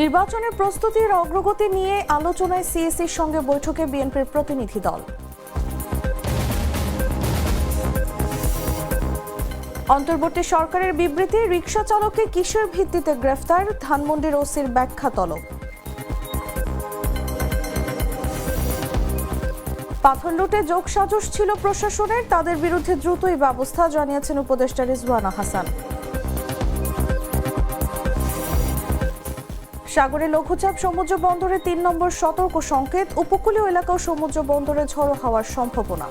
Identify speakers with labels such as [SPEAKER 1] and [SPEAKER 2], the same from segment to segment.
[SPEAKER 1] নির্বাচনের প্রস্তুতির অগ্রগতি নিয়ে আলোচনায় সিএসির সঙ্গে বৈঠকে বিএনপির প্রতিনিধি দল। অন্তর্বর্তী সরকারের বিবৃতি, রিকশা চালককে কিসের ভিত্তিতে গ্রেফতার? ধানমন্ডির ওসির ব্যাখ্যা তলব। পাথর লুটে যোগ সাজস ছিল প্রশাসনের, তাদের বিরুদ্ধে দ্রুতই ব্যবস্থা, জানিয়েছেন উপদেষ্টা রিজওয়ানা হাসান। সাগরে লঘুচাপ সমুদ্র বন্দরে তিন নম্বর সতর্ক সংকেত, উপকূলীয় এলাকা ও সমুদ্র বন্দরে ঝড়ো হওয়ার সম্ভাবনা।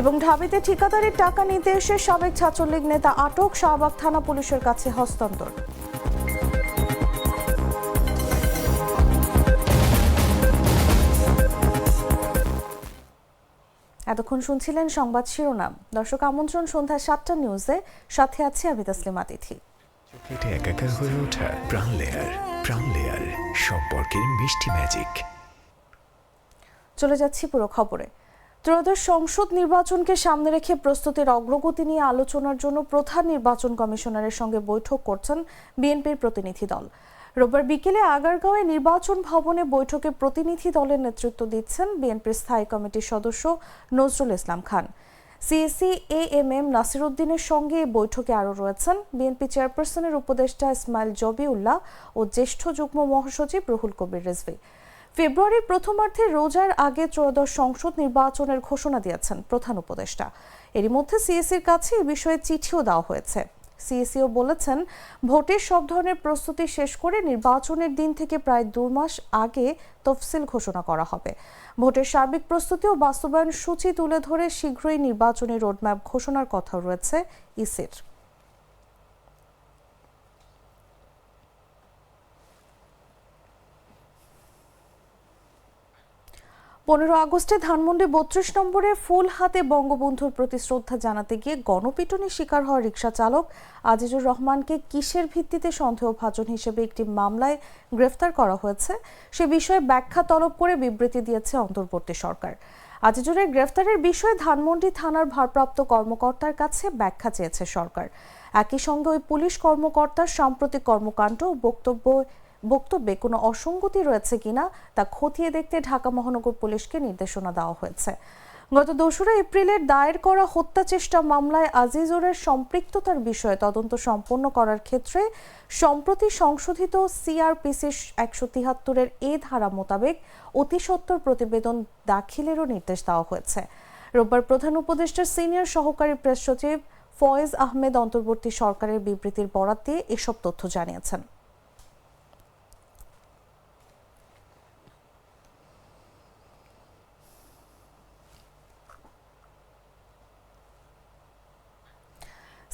[SPEAKER 1] এবং ঢাবিতে ঠিকাদারের টাকা নিতে এসে সাবেক ছাত্রলীগ নেতা আটক, শাহবাগ থানা পুলিশের কাছে হস্তান্তর। এতক্ষণ শুনছিলেন সংবাদ শিরোনাম। দর্শক আমন্ত্রণ সন্ধ্যা সাতটা নিউজে। সাথে আছে আমি তাসলিমা তিথি
[SPEAKER 2] চকলেটে একাকার হয়ে ওঠা প্রাণ লেয়ার প্রাণ লেয়ার সম্পর্কের মিষ্টি ম্যাজিক
[SPEAKER 1] চলে যাচ্ছি পুরো খবরে। ত্রয়োদশ সংসদ নির্বাচনকে সামনে রেখে প্রস্তুতির অগ্রগতি নিয়ে আলোচনার জন্য প্রধান নির্বাচন কমিশনারের সঙ্গে বৈঠক করছেন বিএনপির প্রতিনিধি দল। রোববার বিকেলে আগারগাঁওয়ে নির্বাচন ভবনে বৈঠকে প্রতিনিধি দলের নেতৃত্ব দিচ্ছেন বিএনপির স্থায়ী কমিটির সদস্য Nazrul Islam Khan. CEC A M M নাসিরুদ্দিনের সঙ্গে এই বৈঠকে আরও রয়েছেন। বিএনপি চেয়ারপারসনের উপদেষ্টা ইসমাইল জবিউল্লাহ ও জ্যেষ্ঠ যুগ্ম মহাসচিব রুহুল কবির রিজভী। ফেব্রুয়ারির প্রথমার্ধে রোজার আগে ত্রয়োদশ সংসদ নির্বাচনের ঘোষণা দিয়েছেন প্রধান উপদেষ্টা। এরই মধ্যে সিএসির কাছে এ বিষয়ে চিঠিও দেওয়া হয়েছে। সিএসিও বলেছেন, ভোটের সব ধরনের প্রস্তুতি শেষ করে নির্বাচনের দিন থেকে প্রায় দু মাস আগে তফসিল ঘোষণা করা হবে। ভোটের সার্বিক প্রস্তুতি ও বাস্তবায়ন সূচি তুলে ধরে শীঘ্রই নির্বাচনী রোডম্যাপ ঘোষণার কথা রয়েছে ইসির। পনেরো আগস্টে ধানমন্ডি বত্রিশ নম্বরে ফুল হাতে বঙ্গবন্ধুর প্রতি শ্রদ্ধা জানাতে গিয়ে গণপিটুনির শিকার হওয়া রিকশা চালক আজিজুর রহমানকে কিসের ভিত্তিতে সন্দেহভাজন হিসেবে একটি মামলায় গ্রেফতার করা হয়েছে, সে বিষয়ে ব্যাখ্যা তলব করে বিবৃতি দিয়েছে অন্তর্বর্তী সরকার। আজিজুরের গ্রেফতারের বিষয়ে ধানমন্ডি থানার ভারপ্রাপ্ত কর্মকর্তার কাছে ব্যাখ্যা চেয়েছে সরকার। একই সঙ্গে ওই পুলিশ কর্মকর্তার সাম্প্রতিক কর্মকাণ্ড ও বক্তব্য বক্তব্যে কোনো অসঙ্গতি রয়েছে কিনা তা খতিয়ে দেখতে ঢাকা মহানগর পুলিশকে নির্দেশনা দেওয়া হয়েছে। গত দোসরা এপ্রিলের দায়ের করা হত্যা চেষ্টা মামলায় আজিজুরের সম্পৃক্ততার বিষয়ে তদন্ত সম্পন্ন করার ক্ষেত্রে সম্প্রতি সংশোধিত সিআরপিসি একশো তিহাত্তরের এ ধারা মোতাবেক অতি সত্বর প্রতিবেদন দাখিলেরও নির্দেশ দেওয়া হয়েছে। রোববার প্রধান উপদেষ্টার সিনিয়র সহকারী প্রেস সচিব ফয়েজ আহমেদ অন্তর্বর্তী সরকারের বিবৃতির বরাত দিয়ে এসব তথ্য জানিয়েছেন।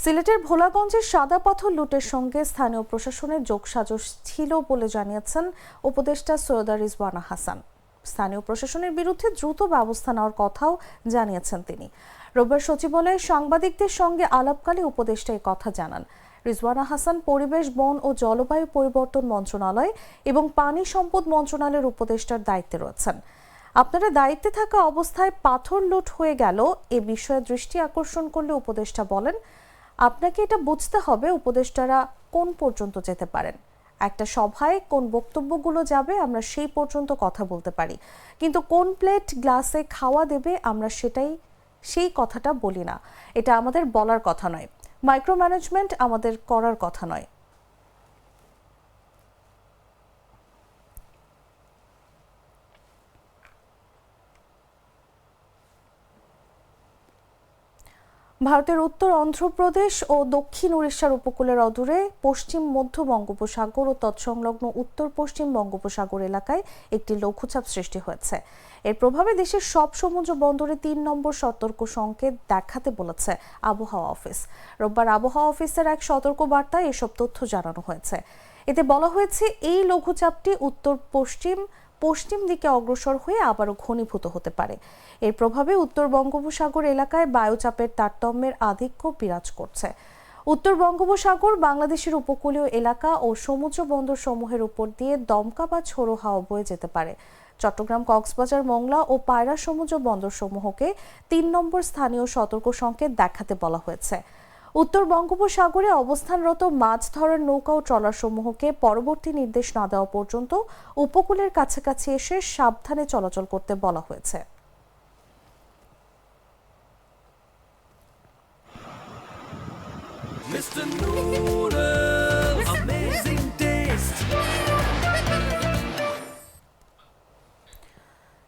[SPEAKER 1] সিলেটের ভোলাগঞ্জের সাদা পাথর লুটের সঙ্গে স্থানীয় প্রশাসনের যোগসাজশ ছিল বলে জানিয়েছেন উপদেষ্টা সৈয়দা রিজওয়ানা হাসান। স্থানীয় প্রশাসনের বিরুদ্ধে দ্রুত ব্যবস্থা নেওয়ার কথাও জানিয়েছেন তিনি। রোববার সচিবালয়ে সাংবাদিকদের সঙ্গে আলাপকালে উপদেষ্টা কথা জানান। রিজওয়ানা হাসান পরিবেশ, বন ও জলবায়ু পরিবর্তন মন্ত্রণালয় এবং পানি সম্পদ মন্ত্রণালয়ের উপদেষ্টার দায়িত্বে রয়েছেন। আপনারা দায়িত্বে থাকা অবস্থায় পাথর লুট হয়ে গেল এ বিষয়ে দৃষ্টি আকর্ষণ করলে উপদেষ্টা বলেন আপনাকে এটা বুঝতে হবে উপদেষ্টারা কোন পর্যন্ত যেতে পারেন। একটা সভায় কোন বক্তব্যগুলো যাবে আমরা সেই পর্যন্ত কথা বলতে পারি। কিন্তু কোন প্লেট গ্লাসে খাওয়া দেবে আমরা সেটাই, সেই কথাটা বলি না। এটা আমাদের বলার কথা নয়। মাইক্রো ম্যানেজমেন্ট আমাদের করার কথা নয়। ভারতের উত্তর অন্ধ্রপ্রদেশ ও দক্ষিণ উড়িষ্যার উপকূলের অদূরে পশ্চিম মধ্য বঙ্গোপসাগর ও তৎসংলগ্ন উত্তর পশ্চিম বঙ্গোপসাগর এলাকায় একটি লঘুচাপ সৃষ্টি হয়েছে। এর প্রভাবে দেশের সব সমুদ্র বন্দরে তিন নম্বর সতর্ক সংকেত দেখাতে বলেছে আবহাওয়া অফিস। রোববার আবহাওয়া অফিসের এক সতর্ক বার্তায় এসব তথ্য জানানো হয়েছে। এতে বলা হয়েছে, এই লঘুচাপটি উত্তর পশ্চিম পশ্চিম দিকে অগ্রসর হয়ে আবারও ঘনীভূত হতে পারে। এর প্রভাবে উত্তর বঙ্গোপসাগর এলাকায় বায়ুচাপের তারতম্যের আধিক্য বিরাজ করছে। উত্তর বঙ্গোপসাগর বাংলাদেশের উপকূলীয় এলাকা ও সমুদ্র বন্দর সমূহের উপর দিয়ে দমকা বা ছোড়ো হাওয়া বয়ে যেতে পারে। চট্টগ্রাম, কক্সবাজার, মংলা ও পায়রা সমুদ্র বন্দর সমূহকে তিন নম্বর স্থানীয় সতর্ক সংকেত দেখাতে বলা হয়েছে। উত্তর বঙ্গোপসাগরে অবস্থানরত মাছ ধরার নৌকা ও ট্রলারসমূহকে পরবর্তী নির্দেশ না দেওয়া পর্যন্ত উপকূলের কাছাকাছি এসে সাবধানে চলাচল করতে বলা হয়েছে
[SPEAKER 3] Mr.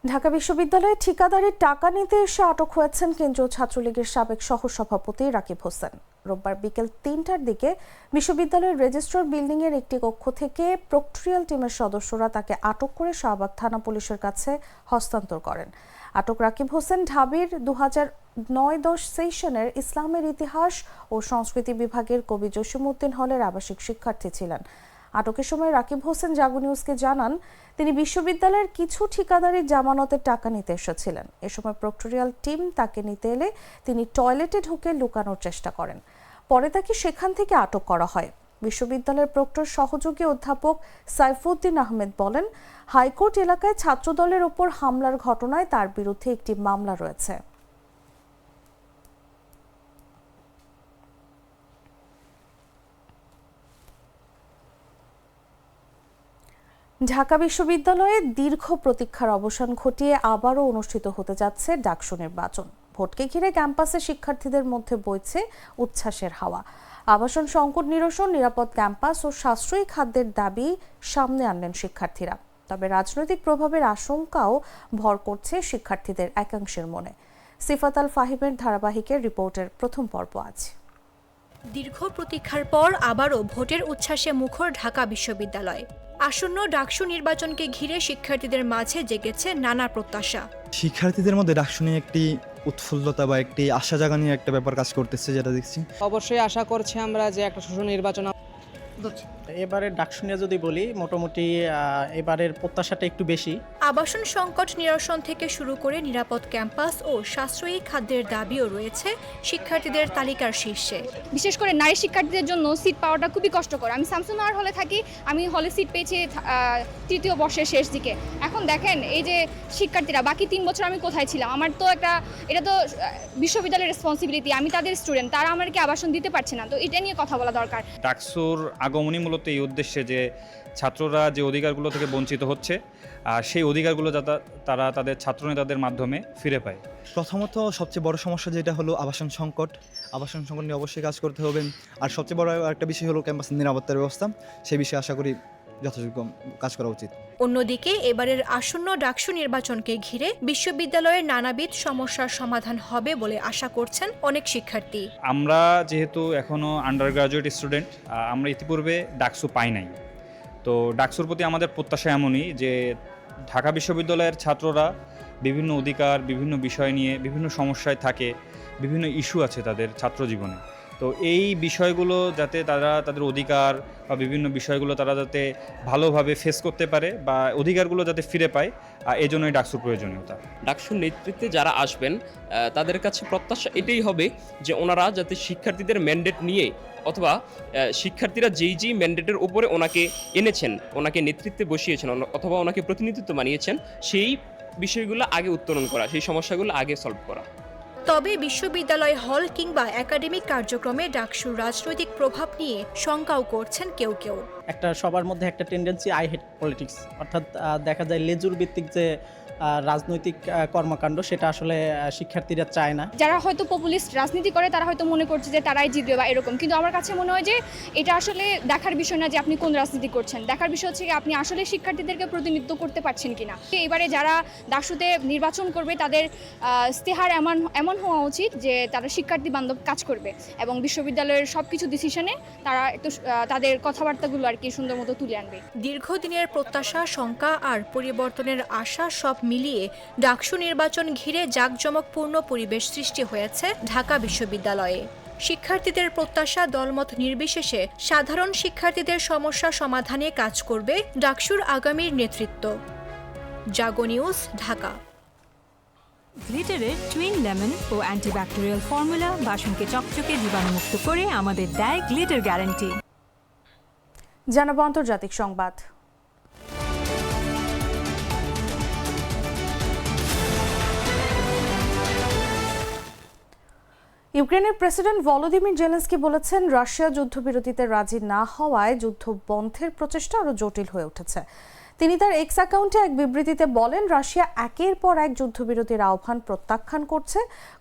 [SPEAKER 1] ঢাকা বিশ্ববিদ্যালয়ে ঠিকাদারির টাকা নিতে এসে আটক হয়েছেন কেন্দ্রীয় ছাত্রলীগের সাবেক সহসভাপতি রাকিব হোসেন। রোববার বিকেল তিনটার দিকে বিশ্ববিদ্যালয়ের রেজিস্ট্রার বিল্ডিং এর একটি কক্ষ থেকে প্রক্টোরিয়াল টিমের সদস্যরা তাকে আটক করে শাহবাগ থানা পুলিশের কাছে হস্তান্তর করেন। আটক রাকিব হোসেন ঢাবির দু নয় দশ সেশনের ইসলামের ইতিহাস ও সংস্কৃতি বিভাগের কবি জসিমউদ্দিন হলের আবাসিক শিক্ষার্থী ছিলেন। আটকের সময় রাকিব হোসেন জাগো নিউজকে জানান, তিনি বিশ্ববিদ্যালয়ের কিছু ঠিকাদারির জামানতের টাকা নিতে এসেছিলেন। এ সময় প্রক্টোরিয়াল টিম তাকে নিতে এলে তিনি টয়লেটে ঢুকে লুকানোর চেষ্টা করেন। পরে তাকে সেখান থেকে আটক করা হয়। বিশ্ববিদ্যালয়ের প্রক্টর সহযোগী অধ্যাপক সাইফুদ্দিন আহমেদ বলেন, হাইকোর্ট এলাকায় ছাত্রদলের ওপর হামলার ঘটনায় তার বিরুদ্ধে একটি মামলা রয়েছে। ঢাকা বিশ্ববিদ্যালয়ে দীর্ঘ প্রতীক্ষার অবসান ঘটিয়ে আবারও অনুষ্ঠিত হতে যাচ্ছে ডাকসু নির্বাচন। ভোটকে ঘিরে ক্যাম্পাসে শিক্ষার্থীদের মধ্যে বইছে উচ্ছ্বাসের হাওয়া। আবাসন সংকট নিরসন, নিরাপদ ক্যাম্পাস ও সাশ্রয়ী খাদ্যের দাবি সামনে আনলেন শিক্ষার্থীরা। তবে রাজনৈতিক প্রভাবের আশঙ্কাও ভর করছে শিক্ষার্থীদের একাংশের মনে। সিফাত আল ফাহিমের ধারাবাহিকের রিপোর্টের প্রথম পর্ব আজ।
[SPEAKER 4] দীর্ঘ প্রতীক্ষার পর আবারও ভোটের উচ্ছ্বাসে মুখর ঢাকা বিশ্ববিদ্যালয়। আসন্ন ডাকসু নির্বাচনকে ঘিরে শিক্ষার্থীদের মাঝে জেগেছে নানা প্রত্যাশা।
[SPEAKER 5] শিক্ষার্থীদের মধ্যে ডাকসু নিয়ে একটি উৎফুল্লতা বা একটি আশা জাগানি একটা ব্যাপার কাজ করতেছে যেটা দেখছি।
[SPEAKER 6] অবশ্যই আশা করছি আমরা যে একটা সুষ্ঠু নির্বাচন
[SPEAKER 7] এবারের ডাকশুনিয়া যদি বলি মোটামুটি এবারের প্রত্যাশাটা একটু বেশি।
[SPEAKER 4] আবাসন সংকট নিরসন থেকে শুরু করে নিরাপদ ক্যাম্পাস ও সাশ্রয়ী খাদ্যের দাবিও রয়েছে শিক্ষার্থীদের তালিকার শীর্ষে।
[SPEAKER 8] বিশেষ করে নারী শিক্ষার্থীদের জন্য সিট পাওয়াটা খুবই কষ্টকর। আমি স্যামসুং আর হলে থাকি আমি হলে সিট পেয়েছি তৃতীয় বর্ষের শেষ দিকে। এখন দেখেন এই যে শিক্ষার্থীরা বাকি তিন বছর আমি কোথায় ছিলাম? আমার তো একটা এটা তো বিশ্ববিদ্যালয়ের রেসপন্সিবিলিটি আমি তাদের স্টুডেন্ট তারা আমাকে আবাসন দিতে পারছে না। তো এটা নিয়ে কথা বলা দরকার।
[SPEAKER 9] ডাকসুর আগমনই মূলত এই উদ্দেশ্যে যে ছাত্ররা যে অধিকারগুলো থেকে বঞ্চিত হচ্ছে, আর সেই অধিকারগুলো যাতে, তারা তাদের ছাত্রনেতাদের মাধ্যমে ফিরে পায়।
[SPEAKER 5] প্রথমত সবচেয়ে বড় সমস্যা যেটা হলো আবাসন সংকট। আবাসন সংকট নিয়ে অবশ্যই কাজ করতে হবে। আর সবচেয়ে বড় একটা বিষয় হলো ক্যাম্পাসের নিরাপত্তার ব্যবস্থা। সেই বিষয়ে আশা করি যথাযোগ্য কাজ করা উচিত।
[SPEAKER 4] অন্যদিকে এবারের আসন্ন ডাকসু নির্বাচনকে ঘিরে বিশ্ববিদ্যালয়ের নানাবিধ সমস্যার সমাধান হবে বলে আশা করছেন অনেক শিক্ষার্থী।
[SPEAKER 9] আমরা যেহেতু এখনও আন্ডার গ্রাজুয়েট স্টুডেন্ট আমরা ইতিপূর্বে ডাকসু পাই নাই। তো ডাকসুর প্রতি আমাদের প্রত্যাশা এমনই যে ঢাকা বিশ্ববিদ্যালয়ের ছাত্ররা বিভিন্ন অধিকার বিভিন্ন বিষয় নিয়ে বিভিন্ন সমস্যায় থাকে বিভিন্ন ইস্যু আছে তাদের ছাত্র জীবনে তো এই বিষয়গুলো যাতে তারা তাদের অধিকার বা বিভিন্ন বিষয়গুলো তারা যাতে ভালোভাবে ফেস করতে পারে বা অধিকারগুলো যাতে ফিরে পায় এই জন্যই ডাকসুর প্রয়োজনীয়তা।
[SPEAKER 10] ডাকসুর নেতৃত্বে যারা আসবেন তাদের কাছে প্রত্যাশা এটাই হবে যে ওনারা যাতে শিক্ষার্থীদের ম্যান্ডেট নিয়ে অথবা শিক্ষার্থীরা যেই যেই ম্যান্ডেটের উপরে ওনাকে এনেছেন, ওনাকে নেতৃত্বে বসিয়েছেন অথবা ওনাকে প্রতিনিধিত্ব বানিয়েছেন, সেই বিষয়গুলো আগে উত্তরণ করা, সেই সমস্যাগুলো আগে সলভ করা।
[SPEAKER 4] তবে বিশ্ববিদ্যালয় হল কিংবা একাডেমিক কার্যক্রমে ডাকসুর রাজনৈতিক প্রভাব নিয়ে শঙ্কাও করছেন কেউ কেউ।
[SPEAKER 7] একটা, সবার মধ্যে একটা টেন্ডেন্সি আই হেট পলিটিক্স অর্থাৎ দেখা যায় লেজুর ভিত্তিক যে রাজনৈতিক কর্মকাণ্ড, সেটা আসলে শিক্ষার্থীরা চায় না।
[SPEAKER 8] যারা হয়তো পপুলিস্ট রাজনীতি করে, তারা হয়তো মনে করছে যে, তারাই জিতবে বা এরকম। কিন্তু আমার কাছে মনে হয় যে, এটা আসলে দেখার বিষয় না যে, আপনি কোন রাজনীতি করছেন। দেখার বিষয় হচ্ছে আপনি আসলে শিক্ষার্থীদেরকে প্রতিনিধিত্ব করতে পারছেন কিনা। এবারে যারা দাসুতে নির্বাচন করবে, তাদের ইস্তেহার এমন এমন হওয়া উচিত যে, তারা শিক্ষার্থী বান্ধব কাজ করবে এবং বিশ্ববিদ্যালয়ের সব কিছু ডিসিশনে তারা একটু তাদের কথাবার্তাগুলো আর কি সুন্দর মতো তুলে আনবে।
[SPEAKER 4] দীর্ঘদিনের প্রত্যাশা শঙ্কা আর পরিবর্তনের আশা সব মিলিয়ে ডাকসু নির্বাচন ঘিরে জাঁকজমকপূর্ণ পরিবেশ সৃষ্টি হয়েছে ঢাকা বিশ্ববিদ্যালয়ে। শিক্ষার্থীদের প্রত্যাশা দলমত নির্বিশেষে সাধারণ শিক্ষার্থীদের সমস্যা সমাধানে কাজ করবে ডাকসুর আগামীর নেতৃত্ব। জাগো নিউজ ঢাকা।
[SPEAKER 11] গ্লিটারের টুইন লেমন ও অ্যান্টিব্যাকটেরিয়াল ফর্মুলা বাসনকে চকচকে জীবাণুমুক্ত করে আমাদের দেয় গ্লিটার গ্যারান্টি।
[SPEAKER 1] জানাব আন্তর্জাতিক সংবাদ। ইউক্রেনের প্রেসিডেন্ট ভলোদিমির জেলেন্সকি বলেছেন, রাশিয়া যুদ্ধবিরতিতে রাজি না হওয়ায় যুদ্ধ বন্ধের প্রচেষ্টা আরও জটিল হয়ে উঠেছে। তিনি তার এক্স অ্যাকাউন্টে এক বিবৃতিতে বলেন, রাশিয়া একের পর এক যুদ্ধবিরতির আহ্বান প্রত্যাখ্যান করছে।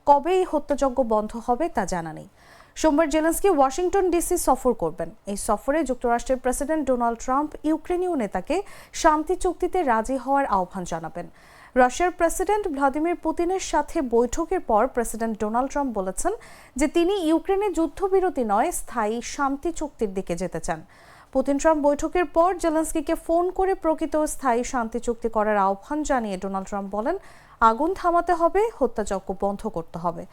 [SPEAKER 1] কবে এই হত্যাযজ্ঞ বন্ধ হবে তা জানা নেই। সোমবার জেলেন্সকি ওয়াশিংটন ডিসি সফর করবেন। এই সফরে যুক্তরাষ্ট্রের প্রেসিডেন্ট ডোনাল্ড ট্রাম্প, ইউক্রেনীয় নেতাকে শান্তি চুক্তিতে রাজি হওয়ার আহ্বান জানাবেন। রাশিয়ার প্রেসিডেন্ট ভ্লাদিমির পুতিনের সাথে বৈঠকের পর প্রেসিডেন্ট ডোনাল্ড ট্রাম্প বলেছেন যে তিনি ইউক্রেনে যুদ্ধবিরতি নয়, স্থায়ী শান্তি চুক্তির দিকে যেতে চান। পুতিন ট্রাম্প বৈঠকের পর জেলেন্সকিকে ফোন করে প্রকৃত স্থায়ী শান্তি চুক্তি করার আহ্বান জানিয়ে ডোনাল্ড ট্রাম্প বলেন, আগুন থামাতে হবে, হত্যাযজ্ঞ বন্ধ করতে হবে।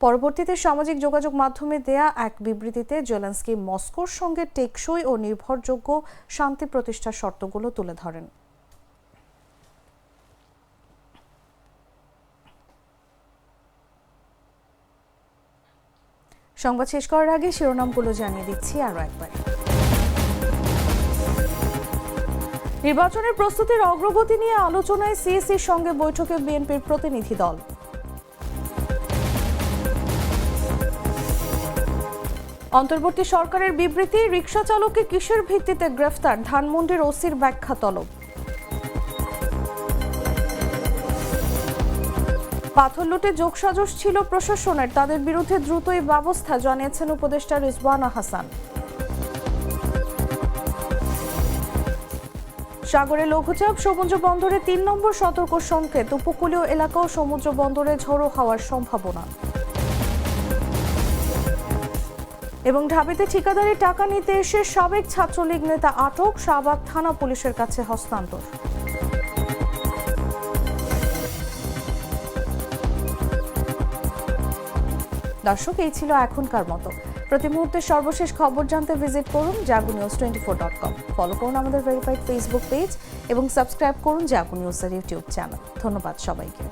[SPEAKER 1] পরবর্তীতে সামাজিক যোগাযোগ মাধ্যমে দেয়া এক বিবৃতিতে জেলেন্সকি মস্কোর সঙ্গে টেকসই ও নির্ভরযোগ্য শান্তি প্রতিষ্ঠার শর্তগুলো তুলে ধরেন। সংবাদ শেষ করার আগে শিরোনামগুলো জানিয়ে দিচ্ছি আরও একবার। নির্বাচনের প্রস্তুতির অগ্রগতি নিয়ে আলোচনায় সিএসির সঙ্গে বৈঠকে বিএনপির প্রতিনিধি দল। অন্তর্বর্তী সরকারের বিবৃতি, রিকশা চালককে কিসের ভিত্তিতে গ্রেফতার? ধানমন্ডির ওসির ব্যাখ্যা তলব পাথর লুটে যোগসাজশ ছিল প্রশাসনের, তাদের বিরুদ্ধে দ্রুতই ব্যবস্থা জানিয়েছেন উপদেষ্টা রিজওয়ানা হাসান। সাগরে লঘুচাপ, সমুদ্র বন্দরে তিন নম্বর সতর্ক সংকেত, উপকূলীয় এলাকা ও সমুদ্র বন্দরে ঝড়ো হওয়ার সম্ভাবনা। এবং ঢাবিতে ঠিকাদারি টাকা নিতে এসে সাবেক ছাত্রলীগ নেতা আটক, শাহবাগ থানা পুলিশের কাছে হস্তান্তর। দর্শক, এই ছিল এখনকার মতো। প্রতি মুহূর্তে সর্বশেষ খবর জানতে ভিজিট করুন Jago news twenty four dot com follow করুন আমাদের ভেরিফাইড ফেসবুক পেজ এবং সাবস্ক্রাইব করুন জাগু নিউজের ইউটিউব চ্যানেল ধন্যবাদ সবাইকে।